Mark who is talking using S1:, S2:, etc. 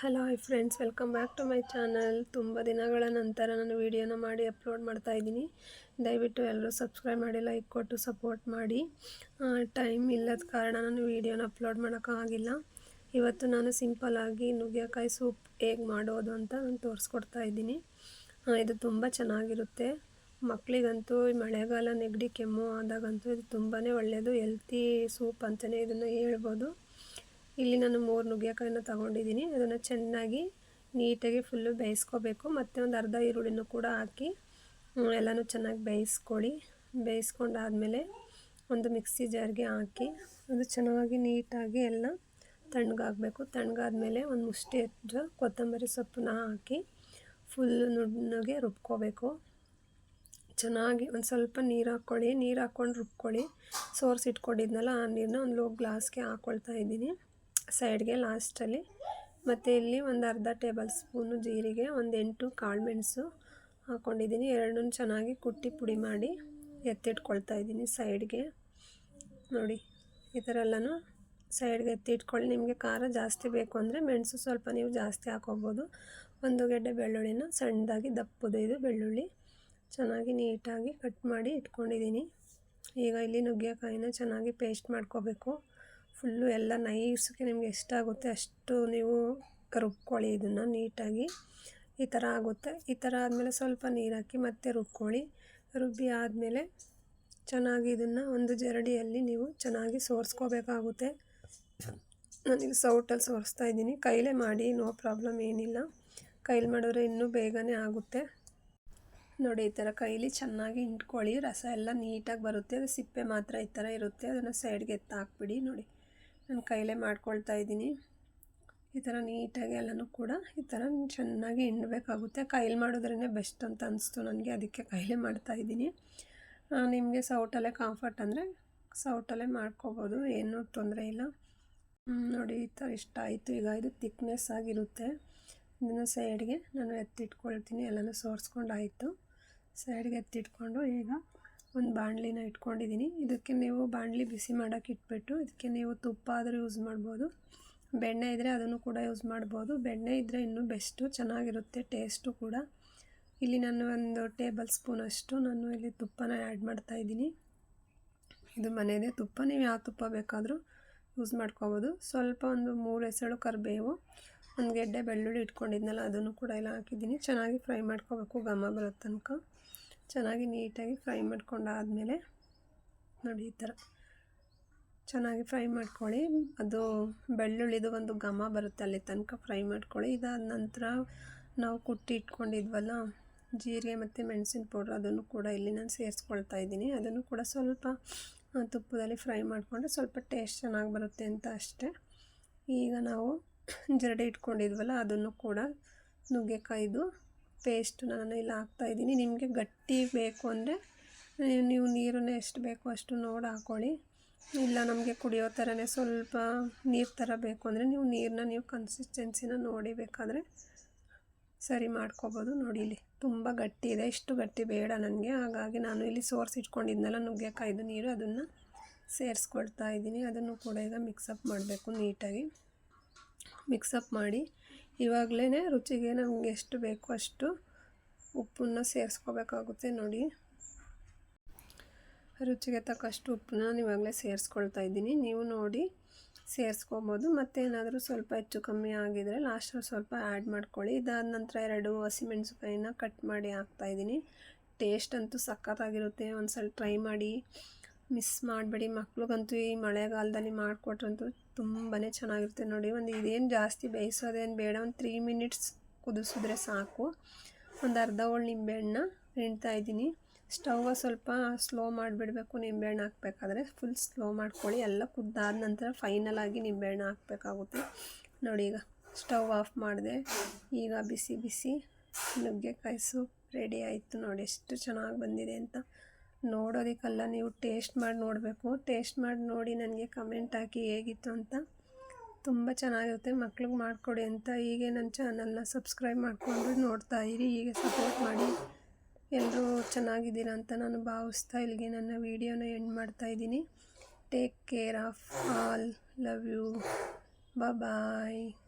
S1: Hello hi friends welcome back to my channel ತುಂಬ ದಿನಗಳ ನಂತರ ನಾನು ವೀಡಿಯೋನ ಮಾಡಿ ಅಪ್ಲೋಡ್ ಮಾಡ್ತಾ ಇದ್ದೀನಿ. ದಯವಿಟ್ಟು ಎಲ್ಲರೂ ಸಬ್ಸ್ಕ್ರೈಬ್ ಮಾಡಿ ಲೈಕ್ ಕೊಟ್ಟು ಸಪೋರ್ಟ್ ಮಾಡಿ. ಟೈಮ್ ಇಲ್ಲದ ಕಾರಣ ನಾನು ವೀಡಿಯೋನ ಅಪ್ಲೋಡ್ ಮಾಡೋಕ್ಕಾಗಿಲ್ಲ ಇವತ್ತು ನಾನು ಸಿಂಪಲ್ಲಾಗಿ ನುಗ್ಗೆಕಾಯಿ ಸೂಪ್ ಹೇಗೆ ಮಾಡೋದು ಅಂತ ನಾನು ತೋರಿಸ್ಕೊಡ್ತಾ ಇದ್ದೀನಿ. ಇದು ತುಂಬ ಚೆನ್ನಾಗಿರುತ್ತೆ. ಮಕ್ಕಳಿಗಂತೂ ಮಳೆಗಾಲ ನೆಗಡಿ ಕೆಮ್ಮು ಆದಾಗಂತೂ ಇದು ತುಂಬಾ ಒಳ್ಳೆಯದು ಹೆಲ್ತಿ ಸೂಪ್ ಅಂತಲೇ ಇದನ್ನು ಹೇಳ್ಬೋದು. ಇಲ್ಲಿ ನಾನು ಮೂರು ನುಗ್ಗೆಕಾಯನ್ನು ತಗೊಂಡಿದ್ದೀನಿ. ಅದನ್ನು ಚೆನ್ನಾಗಿ ನೀಟಾಗಿ ಫುಲ್ಲು ಬೇಯಿಸ್ಕೋಬೇಕು. ಮತ್ತು ಒಂದು ಅರ್ಧ ಈರುಳ್ಳಿನೂ ಕೂಡ ಹಾಕಿ ಎಲ್ಲನೂ ಚೆನ್ನಾಗಿ ಬೇಯಿಸ್ಕೊಳ್ಳಿ. ಬೇಯಿಸ್ಕೊಂಡಾದಮೇಲೆ ಒಂದು ಮಿಕ್ಸಿ ಜಾರ್ಗೆ ಹಾಕಿ, ಅದು ಚೆನ್ನಾಗಿ ನೀಟಾಗಿ ಎಲ್ಲ ತಣ್ಣಗಾಗಬೇಕು. ತಣ್ಣಗಾದ್ಮೇಲೆ ಒಂದು ಮುಷ್ಟಿ ಎದ್ದು ಕೊತ್ತಂಬರಿ ಸೊಪ್ಪನ್ನ ಹಾಕಿ ಫುಲ್ಲು ನುಣ್ಣಗೆ ರುಬ್ಕೋಬೇಕು. ಚೆನ್ನಾಗಿ ಒಂದು ಸ್ವಲ್ಪ ನೀರು ಹಾಕ್ಕೊಳ್ಳಿ ನೀರು ಹಾಕ್ಕೊಂಡು ರುಬ್ಕೊಳ್ಳಿ. ಸೋರ್ಸಿಟ್ಕೊಂಡಿದ್ನಲ್ಲ ಆ ನೀರನ್ನ ಒಂದು ಲೋ ಗ್ಲಾಸ್ಗೆ ಹಾಕ್ಕೊಳ್ತಾ ಇದ್ದೀನಿ. ಸೈಡ್ಗೆ ಲಾಸ್ಟಲ್ಲಿ ಮತ್ತು ಇಲ್ಲಿ ಒಂದು ಅರ್ಧ ಟೇಬಲ್ ಸ್ಪೂನು ಜೀರಿಗೆ, ಒಂದು ಎಂಟು ಕಾಳು ಮೆಣಸು ಹಾಕ್ಕೊಂಡಿದ್ದೀನಿ ಎರಡನ್ನೂ ಚೆನ್ನಾಗಿ ಕುಟ್ಟಿ ಪುಡಿ ಮಾಡಿ ಎತ್ತಿಟ್ಕೊಳ್ತಾ ಇದ್ದೀನಿ ಸೈಡ್ಗೆ. ನೋಡಿ, ಈ ಥರ ಎಲ್ಲನೂ ಸೈಡ್ಗೆ ಎತ್ತಿಟ್ಕೊಳ್ಳಿ. ನಿಮಗೆ ಖಾರ ಜಾಸ್ತಿ ಬೇಕು ಅಂದರೆ ಮೆಣಸು ಸ್ವಲ್ಪ ನೀವು ಜಾಸ್ತಿ ಹಾಕೋಬೋದು. ಒಂದು ಗೆಡ್ಡೆ ಬೆಳ್ಳುಳ್ಳಿನ ಸಣ್ಣದಾಗಿ ದಪ್ಪದು ಇದು ಬೆಳ್ಳುಳ್ಳಿ. ಚೆನ್ನಾಗಿ ನೀಟಾಗಿ ಕಟ್ ಮಾಡಿ ಇಟ್ಕೊಂಡಿದ್ದೀನಿ. ಈಗ ಇಲ್ಲಿ ನುಗ್ಗೆಕಾಯಿನ ಚೆನ್ನಾಗಿ ಪೇಸ್ಟ್ ಮಾಡ್ಕೋಬೇಕು. ಫುಲ್ಲು ಎಲ್ಲ ನೈಸ್ಗೆ ನಿಮ್ಗೆ ಎಷ್ಟಾಗುತ್ತೆ ಅಷ್ಟು ನೀವು ರುಬ್ಕೊಳ್ಳಿ ಇದನ್ನು ನೀಟಾಗಿ. ಈ ಥರ ಆಗುತ್ತೆ. ಈ ಥರ ಆದಮೇಲೆ ಸ್ವಲ್ಪ ನೀರು ಹಾಕಿ ಮತ್ತೆ ರುಬ್ಕೊಳ್ಳಿ. ರುಬ್ಬಿ ಆದಮೇಲೆ ಚೆನ್ನಾಗಿ ಇದನ್ನು ಒಂದು ಜರಡಿಯಲ್ಲಿ ನೀವು ಚೆನ್ನಾಗಿ ಸೋರಿಸ್ಕೋಬೇಕಾಗುತ್ತೆ. ನಾನೀಗ ಸೌಟಲ್ಲಿ ಸೋರಿಸ್ತಾ ಇದ್ದೀನಿ. ಕೈಲೇ ಮಾಡಿ, ನೋ ಪ್ರಾಬ್ಲಮ್ ಏನಿಲ್ಲ. ಕೈಲಿ ಮಾಡಿದ್ರೆ ಇನ್ನೂ ಬೇಗನೆ ಆಗುತ್ತೆ. ನೋಡಿ, ಈ ಥರ ಕೈಲಿ ಚೆನ್ನಾಗಿ ಹಿಂಡ್ಕೊಳ್ಳಿ. ರಸ ಎಲ್ಲ ನೀಟಾಗಿ ಬರುತ್ತೆ. ಅದು ಸಿಪ್ಪೆ ಮಾತ್ರ ಈ ಥರ ಇರುತ್ತೆ. ಅದನ್ನು ಸೈಡ್ಗೆ ಎತ್ತಾಕ್ಬಿಡಿ. ನೋಡಿ. ನಾನು ಕೈಲೇ ಮಾಡ್ಕೊಳ್ತಾ ಇದ್ದೀನಿ. ಈ ಥರ ನೀಟಾಗಿ ಎಲ್ಲನೂ ಕೂಡ ಈ ಥರ ಚೆನ್ನಾಗಿ ಹಿಂಡಬೇಕಾಗುತ್ತೆ. ಕೈಲಿ ಮಾಡಿದ್ರೇ ಬೆಸ್ಟ್ ಅಂತ ಅನಿಸ್ತು ನನಗೆ, ಅದಕ್ಕೆ ಕೈಲೇ ಮಾಡ್ತಾ ಇದ್ದೀನಿ. ನಿಮಗೆ ಸೌಟಲ್ಲೇ ಕಂಫರ್ಟ್ ಅಂದರೆ ಸೌಟಲ್ಲೇ ಮಾಡ್ಕೋಬೋದು, ಏನೂ ತೊಂದರೆ ಇಲ್ಲ. ನೋಡಿ, ಈ ಥರ ಇಷ್ಟ ಆಯಿತು. ಈಗ ಇದು ತಿಕ್ನೆಸ್ ಆಗಿರುತ್ತೆ. ಇದನ್ನು ಸೈಡ್ಗೆ ನಾನು ಎತ್ತಿಟ್ಕೊಳ್ತೀನಿ, ಎಲ್ಲನೂ ಸೋರಿಸ್ಕೊಂಡು ಆಯಿತು ಸೈಡ್ಗೆ ಎತ್ತಿಟ್ಕೊಂಡು ಈಗ ಒಂದು ಬಾಣಲಿನ ಇಟ್ಕೊಂಡಿದ್ದೀನಿ. ಇದಕ್ಕೆ ನೀವು ಬಾಣಲಿ ಬಿಸಿ ಮಾಡೋಕ್ಕೆ ಇಟ್ಬಿಟ್ಟು, ಇದಕ್ಕೆ ನೀವು ತುಪ್ಪ ಆದರೂ ಯೂಸ್ ಮಾಡ್ಬೋದು. ಬೆಣ್ಣೆ ಇದ್ದರೆ ಅದನ್ನು ಕೂಡ ಯೂಸ್ ಮಾಡ್ಬೋದು. ಬೆಣ್ಣೆ ಇದ್ದರೆ ಇನ್ನೂ ಬೆಸ್ಟು ಚೆನ್ನಾಗಿರುತ್ತೆ ಟೇಸ್ಟು ಕೂಡ. ಇಲ್ಲಿ ನಾನು ಒಂದು ಟೇಬಲ್ ಸ್ಪೂನ್ ಅಷ್ಟು ನಾನು ಇಲ್ಲಿ ತುಪ್ಪನ ಆ್ಯಡ್ ಮಾಡ್ತಾ ಇದ್ದೀನಿ. ಇದು ಮನೆಯದೇ ತುಪ್ಪ. ನೀವು ಯಾವ ತುಪ್ಪ ಬೇಕಾದರೂ ಯೂಸ್ ಮಾಡ್ಕೋಬೋದು. ಸ್ವಲ್ಪ ಒಂದು ಮೂರು ಹೆಸಳು ಕರಿಬೇವು, ಒಂದು ಗೆಡ್ಡೆ ಬೆಳ್ಳುಳ್ಳಿ ಇಟ್ಕೊಂಡಿದ್ನಲ್ಲ, ಅದನ್ನು ಕೂಡ ಎಲ್ಲ ಹಾಕಿದ್ದೀನಿ. ಚೆನ್ನಾಗಿ ಫ್ರೈ ಮಾಡ್ಕೋಬೇಕು, ಘಮ ಬರೋ ತನಕ. ಚೆನ್ನಾಗಿ ನೀಟಾಗಿ ಫ್ರೈ ಮಾಡ್ಕೊಂಡಾದಮೇಲೆ ನೋಡಿ ಈ ಥರ ಚೆನ್ನಾಗಿ ಫ್ರೈ ಮಾಡ್ಕೊಳ್ಳಿ. ಅದು ಬೆಳ್ಳುಳ್ಳಿದು ಒಂದು ಘಮ ಬರುತ್ತೆ ಅಲ್ಲಿ ತನಕ ಫ್ರೈ ಮಾಡ್ಕೊಳ್ಳಿ. ಇದಾದ ನಂತರ ನಾವು ಕುಟ್ಟಿ ಇಟ್ಕೊಂಡಿದ್ವಲ್ಲ, ಜೀರಿಗೆ ಮತ್ತು ಮೆಣಸಿನ ಪೌಡ್ರ್ ಅದನ್ನು ಕೂಡ ಇಲ್ಲಿ ನಾನು ಸೇರಿಸ್ಕೊಳ್ತಾ ಇದ್ದೀನಿ. ಅದನ್ನು ಕೂಡ ಸ್ವಲ್ಪ ತುಪ್ಪದಲ್ಲಿ ಫ್ರೈ ಮಾಡಿಕೊಂಡ್ರೆ ಸ್ವಲ್ಪ ಟೇಸ್ಟ್ ಚೆನ್ನಾಗಿ ಬರುತ್ತೆ ಅಂತ ಅಷ್ಟೇ. ಈಗ ನಾವು ಜರಡಿ ಇಟ್ಕೊಂಡಿದ್ವಲ್ಲ, ಅದನ್ನು ಕೂಡ ನುಗ್ಗೆಕಾಯ್ದು ಪೇಸ್ಟ್ ನಾನು ಇಲ್ಲಿ ಹಾಕ್ತಾಯಿದ್ದೀನಿ ನಿಮಗೆ ಗಟ್ಟಿ ಬೇಕು ಅಂದರೆ ನೀವು ನೀರನ್ನು ಎಷ್ಟು ಬೇಕು ಅಷ್ಟು ನೋಡಿ ಹಾಕ್ಕೊಳ್ಳಿ ಇಲ್ಲ ನಮಗೆ ಕುಡಿಯೋ ಥರನೇ ಸ್ವಲ್ಪ ನೀರು ಥರ ಬೇಕು ಅಂದರೆ ನೀವು ನೀರನ್ನ ನೀವು ಕನ್ಸಿಸ್ಟೆನ್ಸಿನ ನೋಡಿ ಬೇಕಾದರೆ ಸರಿ ಮಾಡ್ಕೋಬೋದು. ನೋಡಿ ಇಲ್ಲಿ ತುಂಬ ಗಟ್ಟಿ ಇದೆ. ಇಷ್ಟು ಗಟ್ಟಿ ಬೇಡ ನನಗೆ. ಹಾಗಾಗಿ ನಾನು ಇಲ್ಲಿ ಸೋರ್ಸ್ ಇಟ್ಕೊಂಡಿದ್ನಲ್ಲ, ನುಗ್ಗೆಕಾಯ್ದು ನೀರು ಅದನ್ನು ಸೇರಿಸ್ಕೊಳ್ತಾ ಇದ್ದೀನಿ. ಅದನ್ನು ಕೂಡ ಈಗ ಮಿಕ್ಸಪ್ ಮಾಡಬೇಕು ನೀಟಾಗಿ. ಮಿಕ್ಸಪ್ ಮಾಡಿ ಇವಾಗಲೇ ರುಚಿಗೆ ನಮಗೆ ಎಷ್ಟು ಬೇಕೋ ಅಷ್ಟು ಉಪ್ಪನ್ನು ಸೇರಿಸ್ಕೋಬೇಕಾಗುತ್ತೆ ನೋಡಿ. ರುಚಿಗೆ ತಕ್ಕಷ್ಟು ಉಪ್ಪನ್ನ ನಾನು ಇವಾಗಲೇ ಸೇರಿಸ್ಕೊಳ್ತಾ ಇದ್ದೀನಿ. ನೀವು ನೋಡಿ ಸೇರಿಸ್ಕೊಬೋದು. ಮತ್ತೇನಾದರೂ ಸ್ವಲ್ಪ ಹೆಚ್ಚು ಕಮ್ಮಿ ಆಗಿದರೆ ಲಾಸ್ಟಲ್ಲಿ ಸ್ವಲ್ಪ ಆ್ಯಡ್ ಮಾಡ್ಕೊಳ್ಳಿ. ಇದಾದ ನಂತರ ಎರಡು ಹಸಿಮೆಣಸುಕಾಯಿನ ಕಟ್ ಮಾಡಿ ಹಾಕ್ತಾಯಿದ್ದೀನಿ ಟೇಸ್ಟ್ ಅಂತೂ ಸಖತ್ತಾಗಿರುತ್ತೆ. ಒಂದು ಸಲ ಟ್ರೈ ಮಾಡಿ ಮಿಸ್ ಮಾಡಬೇಡಿ. ಮಕ್ಳಿಗಂತೂ ಈ ಮಳೆಗಾಲದಲ್ಲಿ ಮಾಡಿಕೊಟ್ರಂತೂ ತುಂಬಾ ಚೆನ್ನಾಗಿರುತ್ತೆ ನೋಡಿ. ಒಂದು ಇದೇನು ಜಾಸ್ತಿ ಬೇಯಿಸೋದೇನು ಬೇಡ. ಒಂದು ತ್ರೀ ಮಿನಿಟ್ಸ್ ಕುದಿಸಿದ್ರೆ ಸಾಕು. ಒಂದು ಅರ್ಧ ಹೋಳು ನಿಂಬೆಹಣ್ಣ ಹಿಂಡ್ತಾ ಇದ್ದೀನಿ. ಸ್ಟವ್ ಸ್ವಲ್ಪ ಸ್ಲೋ ಮಾಡಿಬಿಡಬೇಕು. ನಿಂಬೆಹಣ್ಣು ಹಾಕಬೇಕಾದ್ರೆ ಫುಲ್ ಸ್ಲೋ ಮಾಡ್ಕೊಳ್ಳಿ. ಎಲ್ಲ ಕುದ್ದಾದ ನಂತರ ಫೈನಲ್ ಆಗಿ ನಿಂಬೆಹಣ್ಣು ಹಾಕಬೇಕಾಗುತ್ತೆ. ನೋಡಿ ಈಗ ಸ್ಟವ್ ಆಫ್ ಮಾಡಿದೆ. ಈಗ ಬಿಸಿ ಬಿಸಿ ನುಗ್ಗೆಕಾಯಿ ಸೂಪ್ ರೆಡಿ ಆಯಿತು ನೋಡಿ. ಎಷ್ಟು ಚೆನ್ನಾಗಿ ಬಂದಿದೆ ಅಂತ. ನೋಡೋದಕ್ಕಲ್ಲ ನೀವು ಟೇಸ್ಟ್ ಮಾಡಿ ನೋಡಬೇಕು. ಟೇಸ್ಟ್ ಮಾಡಿ ನೋಡಿ ನನಗೆ ಕಮೆಂಟ್ ಹಾಕಿ ಹೇಗಿತ್ತು ಅಂತ. ತುಂಬ ಚೆನ್ನಾಗಿರುತ್ತೆ. ಮಕ್ಳಿಗೆ ಮಾಡಿಕೊಡಿ ಅಂತ. ಹೀಗೆ ನನ್ನ ಚಾನಲ್ನ ಸಬ್ಸ್ಕ್ರೈಬ್ ಮಾಡಿಕೊಂಡು ನೋಡ್ತಾ ಇರಿ. ಹೀಗೆ ಸಪೋರ್ಟ್ ಮಾಡಿ ಎಲ್ಲರೂ ಚೆನ್ನಾಗಿದ್ದೀರಾ ಅಂತ ನಾನು ಭಾವಿಸ್ತಾ ಇಲ್ಲಿಗೆ ನನ್ನ ವೀಡಿಯೋನ ಎಂಡ್ ಮಾಡ್ತಾ ಇದ್ದೀನಿ. Take care of all love you bye